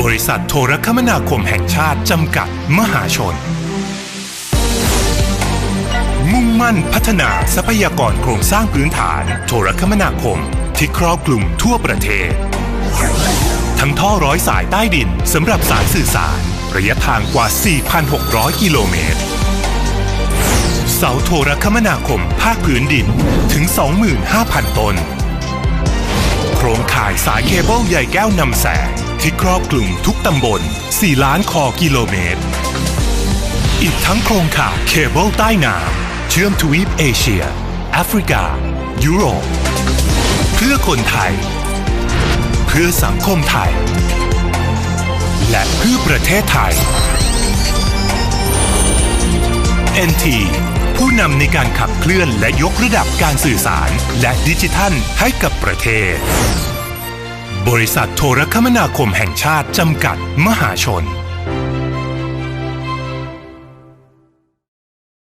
บริษัทโทรคมนาคมแห่งชาติจำกัดมหาชน มุ่งมั่นพัฒนาทรัพยากรโครงสร้างพื้นฐาน โทรคมนาคม ที่ครอบคลุมทั่วประเทศ ทั้งท่อร้อยสายใต้ดินสำหรับสายสื่อสาร ระยะทางกว่า 4,600 กิโลเมตรเสาโทรคมนาคมภาคพื้นดินถึง 25,000ต้นโครงข่ายสายเคเบิลใยแก้วนำแสง ที่ครอบคลุมทุกตำบล 4 ล้านคอกิโลเมตร อีกทั้งโครงข่ายเคเบิลใต้น้ำเชื่อมทวีปเอเชีย แอฟริกา ยุโรป เพื่อคนไทย เพื่อสังคมไทย และเพื่อประเทศไทย NT ผู้นำในการขับเคลื่อนและยกระดับการสื่อสาร และดิจิทัลให้กับประเทศ บริษัทโทรคมนาคมแห่งชาติจำกัดมหาชน